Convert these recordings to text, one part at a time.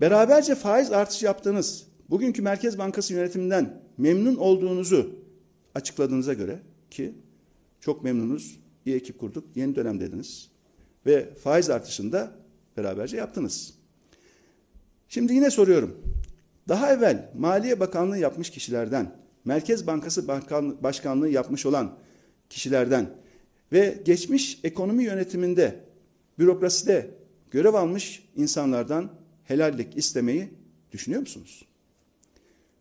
Beraberce faiz artışı yaptığınız bugünkü Merkez Bankası yönetiminden memnun olduğunuzu açıkladığınıza göre ki çok memnunuz, iyi ekip kurduk, yeni dönem dediniz ve faiz artışında beraberce yaptınız. Şimdi yine soruyorum. Daha evvel Maliye Bakanlığı yapmış kişilerden, Merkez Bankası Başkanlığı yapmış olan kişilerden ve geçmiş ekonomi yönetiminde, bürokraside görev almış insanlardan helallik istemeyi düşünüyor musunuz?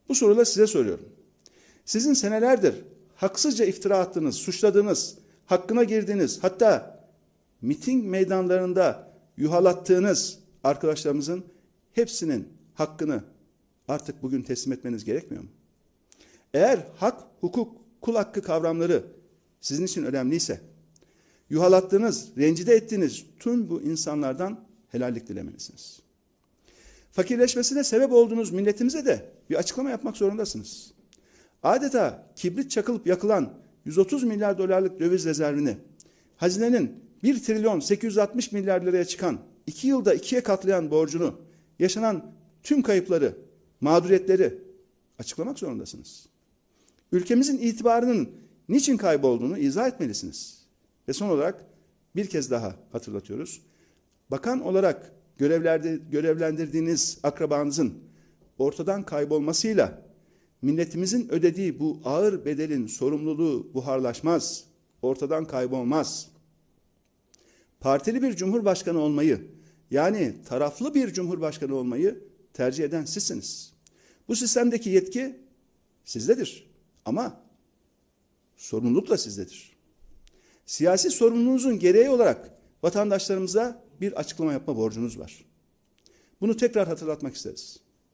Bu soruları size soruyorum. Sizin senelerdir haksızca iftira attığınız, suçladığınız, hakkına girdiğiniz, hatta miting meydanlarında yuhalattığınız arkadaşlarımızın hepsinin hakkını artık bugün teslim etmeniz gerekmiyor mu? Eğer hak, hukuk, kul hakkı kavramları sizin için önemliyse, yuhalattığınız, rencide ettiğiniz tüm bu insanlardan helallik dilemelisiniz. Fakirleşmesine sebep olduğunuz milletimize de bir açıklama yapmak zorundasınız. Adeta kibrit çakılıp yakılan 130 milyar dolarlık döviz rezervini, hazinenin 1 trilyon 860 milyar liraya çıkan, 2 yılda ikiye katlayan borcunu, yaşanan tüm kayıpları, mağduriyetleri açıklamak zorundasınız. Ülkemizin itibarının niçin kaybolduğunu izah etmelisiniz. Ve son olarak bir kez daha hatırlatıyoruz. Bakan olarak görevlerde, görevlendirdiğiniz akrabanızın ortadan kaybolmasıyla milletimizin ödediği bu ağır bedelin sorumluluğu buharlaşmaz, ortadan kaybolmaz. Partili bir cumhurbaşkanı olmayı, yani taraflı bir cumhurbaşkanı olmayı tercih eden sizsiniz. Bu sistemdeki yetki sizdedir ama sorumluluk da sizdedir. Siyasi sorumluluğunuzun gereği olarak vatandaşlarımıza bir açıklama yapma borcunuz var. Bunu tekrar hatırlatmak isteriz.